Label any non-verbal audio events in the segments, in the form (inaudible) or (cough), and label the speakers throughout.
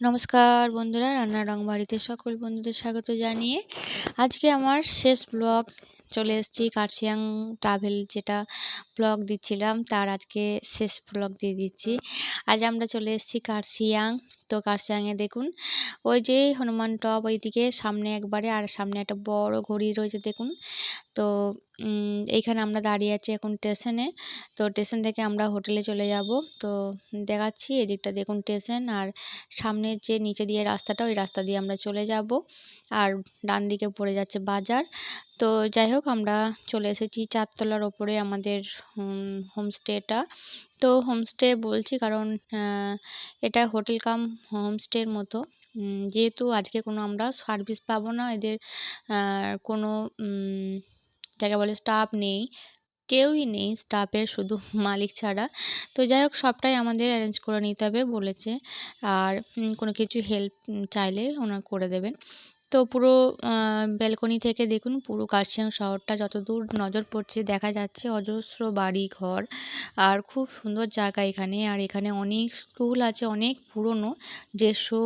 Speaker 1: নমস্কার বন্ধুরা, রান্নার রং বাড়িতে সকল বন্ধুদের স্বাগত জানিয়ে আজকে আমার শেষ ব্লগ চলে এসেছি কার্সিয়াং ট্রাভেল যেটা ব্লগ দিচ্ছিলাম, তার আজকে শেষ ব্লগ দিয়ে দিচ্ছি। আজ আমরা চলে এসেছি কার্শিয়াং তো কার্শিয়াংয়ে দেখুন, ওই যে হনুমান টপ ওইদিকে সামনে একবারে আর সামনে একটা বড় ঘড়ি রয়েছে দেখুন। তো এইখানে আমরা দাঁড়িয়ে আছি এখন স্টেশনে। তো স্টেশন থেকে আমরা হোটেলে চলে যাব। তো দেখাচ্ছি এদিকটা দেখুন স্টেশন আর সামনের যে নিচে দিয়ে রাস্তাটা ওই রাস্তা দিয়ে আমরা চলে যাব। আর ডান দিকে পড়ে যাচ্ছে বাজার। তো যাই হোক আমরা চলে এসেছি চারতলার ওপরে আমাদের হোমস্টেটা তো হোমস্টে বলছি কারণ এটা হোটেল কাম হোমস্টের মতো। যেহেতু আজকে কোনো আমরা সার্ভিস পাবো না, এদের কোনো যাকে বলে স্টাফ নেই, কেউই নেই স্টাফের শুধু (laughs) মালিক ছাড়া। তো যাই হোক, সবটাই আমাদের অ্যারেঞ্জ করে নিতে হবে বলেছে। আর কোনো কিছু হেল্প চাইলে ওনারা করে দেবেন। তো পুরো ব্যালকনি থেকে দেখুন পুরো কার্শিয়াং শহরটা যতদূর নজর পড়ছে দেখা যাচ্ছে অজস্র বাড়ি, ঘর। আর খুব সুন্দর জায়গা এখানে। আর এখানে অনেক স্কুল আছে, অনেক পুরনো। দেড়শো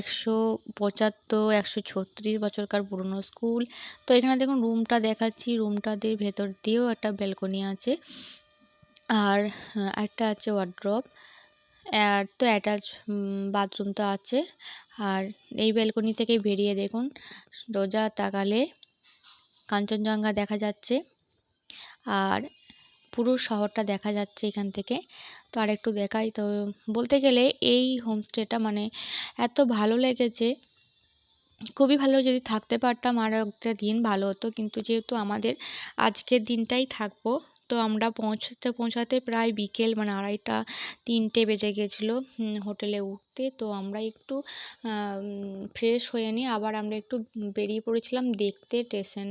Speaker 1: একশো পঁচাত্তর, একশো ছত্রিশ বছরকার পুরনো স্কুল। তো এখানে দেখুন রুমটা দেখাচ্ছি। রুমটাদের ভেতর দিয়েও একটা ব্যালকনি আছে। আর একটা আছে ওয়ার্ড্রপ। আর তো অ্যাটাচ বাথরুম তো আছে। আর এই ব্যালকনি থেকে বেরিয়ে দেখুন রোজা তাকালে কাঞ্চনজঙ্ঘা দেখা যাচ্ছে। আর পুরো শহরটা দেখা যাচ্ছে এখান থেকে। তো আর একটু দেখাই, তো বলতে গেলে এই হোমস্টেটা মানে এত ভালো লেগেছে। খুবই ভালো যদি থাকতে পারতাম আরও একটা দিন ভালো হতো। কিন্তু যেহেতু আমাদের আজকের দিনটাই থাকব তো আমরা পৌঁছতে, পৌঁছাতে প্রায় বিকেল মানে আড়াইটা, তিনটে বেজে গেছিল হোটেলে উঠতে। তো আমরা একটু ফ্রেশ হয়ে নিয়ে আবার আমরা একটু বেরিয়ে পড়েছিলাম দেখতে স্টেশন।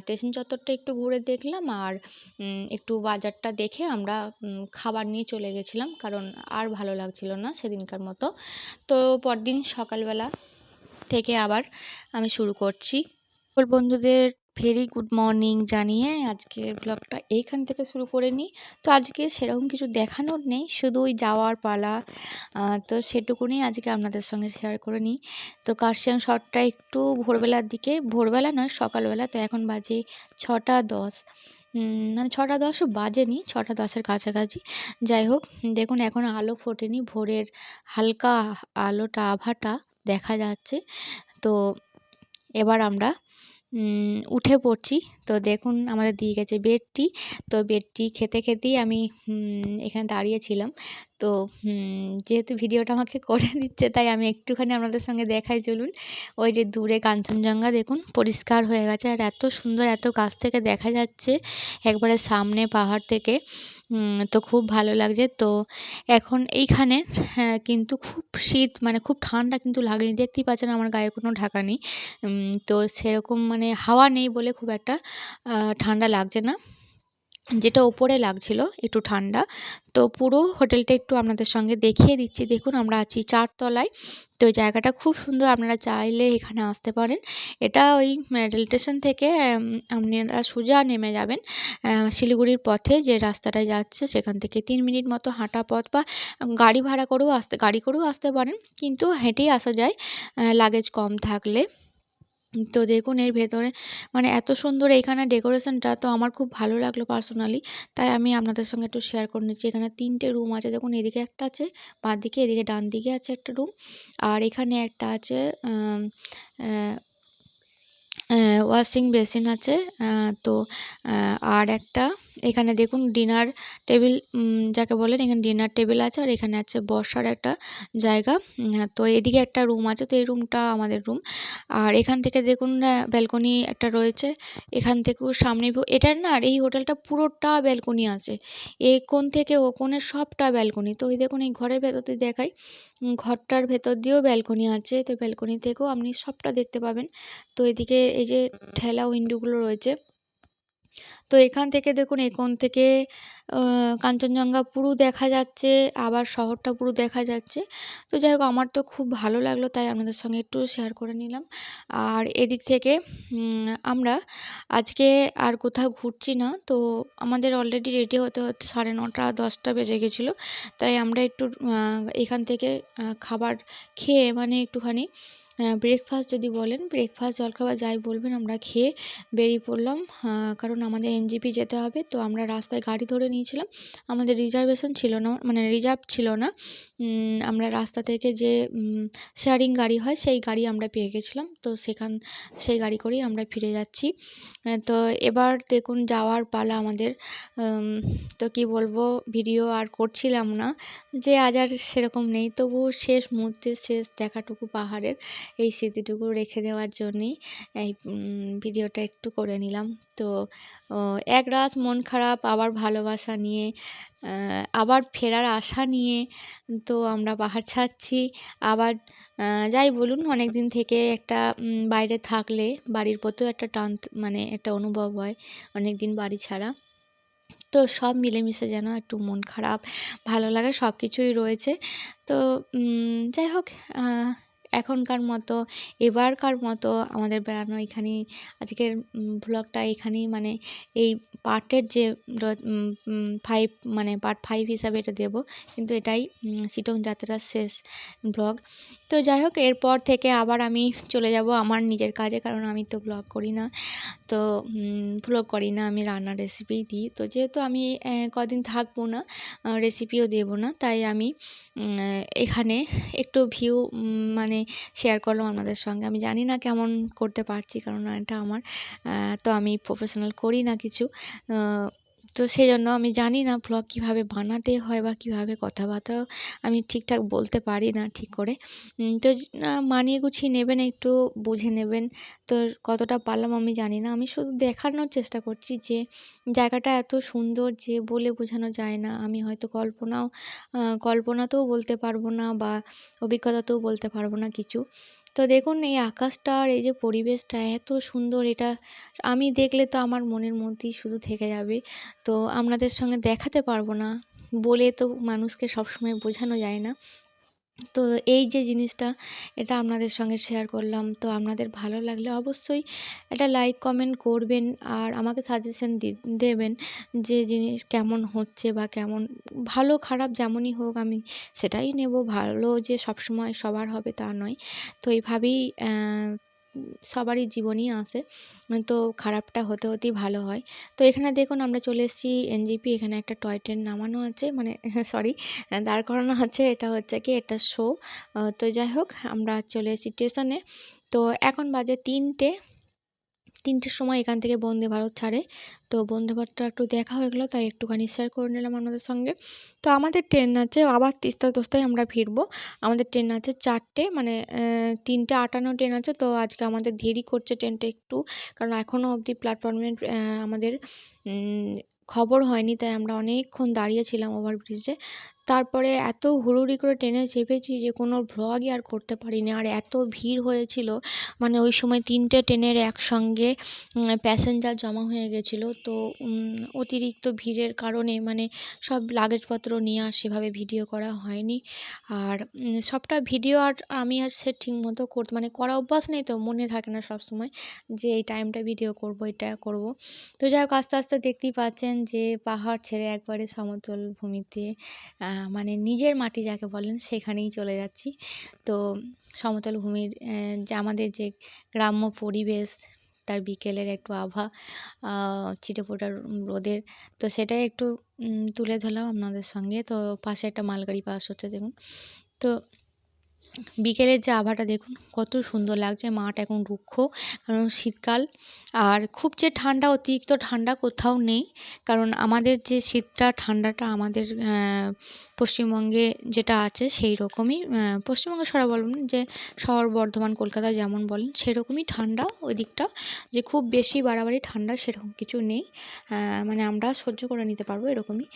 Speaker 1: স্টেশন চত্বরটা একটু ঘুরে দেখলাম আর একটু বাজারটা দেখে আমরা খাবার নিয়ে চলে গেছিলাম কারণ আর ভালো লাগছিল না সেদিনকার মতো। তো পরদিন সকালবেলা থেকে আবার আমি শুরু করছি। বন্ধুদের ভেরি গুড মর্নিং জানিয়ে আজকের ব্লগটা এইখান থেকে শুরু করে নিই। তো আজকে সেরকম কিছু দেখানোর নেই, শুধু ওই যাওয়ার পালা। তো সেটুকুনি আজকে আপনাদের সঙ্গে শেয়ার করে নিই। তো কার্শিয়াং শটটা একটু ভোরবেলার দিকে, ভোরবেলা নয়, সকালবেলা। তো এখন বাজে ছটা দশ। মানে ছটা দশও বাজেনি, ছটা দশের কাছাকাছি। যাই হোক, দেখুন এখন আলো ফোটেনি, ভোরের হালকা আলোটা, আভাটা দেখা যাচ্ছে। তো এবার আমরা উঠে পড়ছি। তো দেখুন, আমাদের দিয়ে গেছে বেডটি। তো বেডটি খেতে খেতেই আমি এখানে দাঁড়িয়েছিলাম তো যেহেতু ভিডিওটা আমাকে (laughs) করে দিচ্ছে, তাই আমি একটুখানি আপনাদের সঙ্গে দেখাই চলুন। ওই যে দূরে কাঞ্চনজঙ্ঘা দেখুন, পরিষ্কার হয়ে গেছে। আর এত সুন্দর, এত কাছ থেকে দেখা যাচ্ছে একবারে সামনে পাহাড় থেকে। তো খুব ভালো লাগছে। তো এখন এইখানে হ্যাঁ কিন্তু খুব শীত মানে খুব ঠান্ডা কিন্তু লাগেনি। দেখতেই পাচ্ছেন আমার গায়ে কোনো ঢাকা নেই। তো সেরকম মানে হাওয়া নেই বলে খুব একটা ঠান্ডা লাগছে না। যেটা ওপরে লাগছিল, একটু ঠান্ডা। তো পুরো হোটেলটা একটু আপনাদের সঙ্গে দেখিয়ে দিচ্ছি। দেখুন, আমরা আছি চারতলায়। তো জায়গাটা খুব সুন্দর, আপনারা চাইলে এখানে আসতে পারেন। এটা ওই রেল স্টেশন থেকে আপনারা সোজা নেমে যাবেন শিলিগুড়ির পথে যে রাস্তাটায় যাচ্ছে, সেখান থেকে তিন মিনিট মতো হাঁটা পথ বা গাড়ি ভাড়া করেও আসতে গাড়ি করেও আসতে পারেন। কিন্তু হেঁটেই আসা যায় লাগেজ কম থাকলে। তো দেখুন, এর ভেতরে মানে এত সুন্দর এইখানে ডেকোরেশনটা তো আমার খুব ভালো লাগল পার্সোনালি। তাই আমি আপনাদের সঙ্গে একটু শেয়ার করে নিচ্ছি। এখানে তিনটে রুম আছে। দেখুন, এদিকে একটা আছে বাঁ দিকে এদিকে ডান দিকে আছে একটা রুম। আর এখানে একটা আছে ওয়াশিং বেসিন আছে তো আর একটা, এখানে দেখুন ডিনার টেবিল যাকে বলেন, এখানে ডিনার টেবিল আছে আর এখানে আছে বসার একটা জায়গা তো এদিকে একটা রুম আছে, তো এই রুমটা আমাদের রুম, আর এখান থেকে দেখুন ব্যালকনি একটা রয়েছে, এখান থেকেও সামনে, এটার না, আর এই হোটেলটা পুরোটা ব্যালকনি আছে এ কোণ থেকে ও কোণের সবটা ব্যালকনি, তো ওই দেখুন এই ঘরের ভেতর দিয়ে দেখাই ঘরটার ভেতর দিয়েও ব্যালকনি আছে, তো ব্যালকনি থেকেও আপনি সবটা দেখতে পাবেন, তো এদিকে এই যে ঠেলা উইন্ডোগুলো রয়েছে। তো এখান থেকে দেখুন এ কোণ থেকে কাঞ্চনজঙ্ঘা পুরো দেখা যাচ্ছে, আবার শহরটা পুরো দেখা যাচ্ছে। তো যাই হোক, আমার তো খুব ভালো লাগল, তাই আপনাদের সঙ্গে একটু শেয়ার করে নিলাম। আর এদিক থেকে আমরা আজকে আর কোথাও ঘুরছি না। তো আমাদের অলরেডি রেডি হতে হতে সাড়ে নটা, দশটা বেজে গেছিল। তাই আমরা একটু এখান থেকে খাবার খেয়ে মানে একটুখানি ব্রেকফাস্ট যদি বলেন ব্রেকফাস্ট জলখাবার যাই বলবেন, আমরা খেয়ে বেরিয়ে পড়লাম। কারণ আমাদের এনজিপি যেতে হবে, তো আমরা রাস্তায় গাড়ি ধরে নিয়েছিলাম। আমাদের রিজার্ভেশন ছিল না মানে রিজার্ভ ছিল না। আমরা রাস্তা থেকে যে শেয়ারিং গাড়ি হয়, সেই গাড়ি আমরা পেয়ে গেছিলাম। তো সেখান, সেই গাড়ি করেই আমরা ফিরে যাচ্ছি। তো এবার দেখুন, যাওয়ার পালা আমাদের। তো কি বলব ভিডিও আর করছিলাম না। যে আজ আর সেরকম নেই, তবুও শেষ মুহূর্তে শেষ দেখাটুকু পাহাড়ের। এই স্মৃতিটুকু রেখে দেওয়ার জন্যেই এই ভিডিওটা একটু করে নিলাম। তো এক রাত মন খারাপ, আবার ভালোবাসা নিয়ে আবার ফেরার আশা নিয়ে, তো আমরা পাহাড় ছাড়ছি। আবার যাই বলুন অনেক দিন থেকে একটা বাইরে থাকলে বাড়ির প্রতিও একটা টান মানে একটা অনুভব হয় অনেক দিন বাড়ি ছাড়া। তো সব মিলেমিশে যেন একটু মন খারাপ, ভালো লাগা সব কিছুই রয়েছে। তো যাই হোক এখনকার মতো এবারকার মতো আমাদের বেড়ানো এখানেই আজকের ভ্লগটা এখানেই মানে এই পার্টের যে ফাইভ মানে পার্ট ফাইভ হিসাবে এটা দেবো। কিন্তু এটাই সিটং যাত্রার শেষ ব্লগ তো যাই হোক, এরপর থেকে আবার আমি চলে যাব আমার নিজের কাজে, কারণ আমি তো ব্লগ করি না। তো ব্লগ করি না, আমি রান্নার রেসিপিই দিই। তো যেহেতু আমি কদিন থাকব না রেসিপিও দেবো না, তাই আমি এখানে একটু ভিউ মানে শেয়ার করলাম আপনাদের সঙ্গে। আমি জানি না কেমন করতে পারছি, কারণ এটা আমার তো আমি প্রফেশনাল করি না কিছু। তো সেই জন্য আমি জানি না ভ্লগ কীভাবে বানাতে হয় বা কীভাবে কথাবার্তাও আমি ঠিকঠাক বলতে পারি না ঠিক করে। তো মানিয়ে গুছিয়ে নেবেন, একটু বুঝে নেবেন। তো কতটা পারলাম আমি জানি না। আমি শুধু দেখানোর চেষ্টা করছি যে জায়গাটা এত সুন্দর যে বলে বোঝানো যায় না। আমি হয়তো কল্পনাও কল্পনাতেও বলতে পারব না বা অভিজ্ঞতাতেও বলতে পারব না কিছু। তো দেখুন, এই আকাশটা আর এই যে পরিবেশটা এত সুন্দর, এটা আমি দেখলে তো আমার মনের মধ্যেই শুধু থেকে যাবে। তো আপনাদের সঙ্গে দেখাতে পারব না বলে তো মানুষকে সবসময় বোঝানো যায় না। তো এই যে জিনিসটা, এটা আপনাদের সঙ্গে শেয়ার করলাম। তো আপনাদের ভালো লাগলে অবশ্যই এটা লাইক কমেন্ট করবেন আর আমাকে সাজেশন দেবেন যে জিনিস কেমন হচ্ছে বা কেমন, ভালো খারাপ যেমনই হোক আমি সেটাই নেব। ভালো যে সবসময় সবার হবে তা নয়। তো এইভাবেই সবারই জীবনই আসে তো খারাপটা হতে হতেই ভালো হয়। তো এখানে দেখুন আমরা চলে এসেছি এনজিপি এখানে একটা টয় ট্রেন নামানো আছে। মানে (laughs) সরি দাঁড় করানো আছে। এটা হচ্ছে কি এটা শো তো যাই হোক, আমরা চলে এসেছি স্টেশনে তো এখন বাজে তিনটে। তিনটের সময় এখান থেকে বন্দে ভারত ছাড়ে। তো বন্দে ভারতটা একটু দেখা হয়ে গেলো, তাই একটুখানি শেয়ার করে নিলাম আপনাদের সঙ্গে। তো আমাদের ট্রেন আছে, আবার তিস্তা তোস্তায় আমরা ফিরবো। আমাদের ট্রেন আছে চারটে মানে তিনটে আটান্ন ট্রেন আছে। তো আজকে আমাদের দেরি করছে ট্রেনটা একটু, কারণ এখনও অবধি প্ল্যাটফর্মে আমাদের খবর হয়নি, তাই আমরা অনেকক্ষণ দাঁড়িয়েছিলাম ওভারব্রিজে তারপরে এত হুড়োহুড়ি করে ট্রেনে চেপেছি যে কোনো ভ্লগই আর করতে পারিনি। আর এত ভিড় হয়েছিল মানে ওই সময় তিনটে ট্রেনের একসঙ্গে প্যাসেঞ্জার জমা হয়ে গেছিল। তো অতিরিক্ত ভিড়ের কারণে মানে সব লাগেজপত্র নিয়ে আর সেভাবে ভিডিও করা হয়নি। আর সবটা ভিডিও আর আমি আর সে ঠিকমতো করতে মানে করা অভ্যাস নেই তো, মনে থাকে না সব সময় যে এই টাইমটা ভিডিও করব, এটা করব। তো যাই হোক, আস্তে আস্তে দেখতেই পাচ্ছেন যে পাহাড় ছেড়ে একবারে সমতল ভূমিতে মানে নিজের মাটি যাকে বলেন সেখানেই চলে যাচ্ছি। তো সমতল ভূমির যে আমাদের যে গ্রাম্য পরিবেশ, তার বিকেলের একটু আভা ছিটেফোঁটা রোদের, তো সেটাই একটু তুলে ধরলাম আপনাদের সঙ্গে। তো পাশে একটা মালগাড়ি পাস হচ্ছে, দেখুন। তো বিকেলের যে আভাটা দেখুন, কত সুন্দর লাগছে। মাঠ এখন রুক্ষ, কারণ শীতকাল আর খুব যে ঠান্ডা, অতিরিক্ত ঠান্ডা কোথাও নেই। কারণ আমাদের যে শীতটা, ঠান্ডাটা আমাদের পশ্চিমবঙ্গে যেটা আছে সেই রকমই পশ্চিমবঙ্গে সারা বলবেন যে শহর বর্ধমান, কলকাতা যেমন বলেন, সেরকমই ঠান্ডা ওই দিকটা। যে খুব বেশি বাড়াবাড়ি ঠান্ডা সেরকম কিছু নেই মানে আমরা সহ্য করে নিতে পারব এরকমই।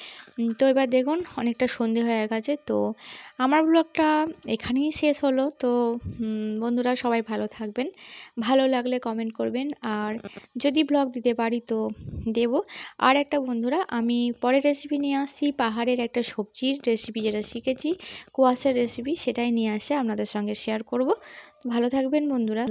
Speaker 1: তো এবার দেখুন, অনেকটা সন্ধে হয়ে গেছে, তো আমার ব্লগটা এখানেই শেষ হলো। তো বন্ধুরা সবাই ভালো থাকবেন, ভালো লাগলে কমেন্ট করবেন, আর যদি ব্লগ দিতে পারি তো দেব। আর একটা বন্ধুরা, আমি পরের রেসিপি নিয়ে আসছি, পাহাড়ের একটা সবজির রেসিপি যেটা শিখেছি, কুয়াশার রেসিপি সেটাই নিয়ে আসে আপনাদের সঙ্গে শেয়ার করব। ভালো থাকবেন বন্ধুরা।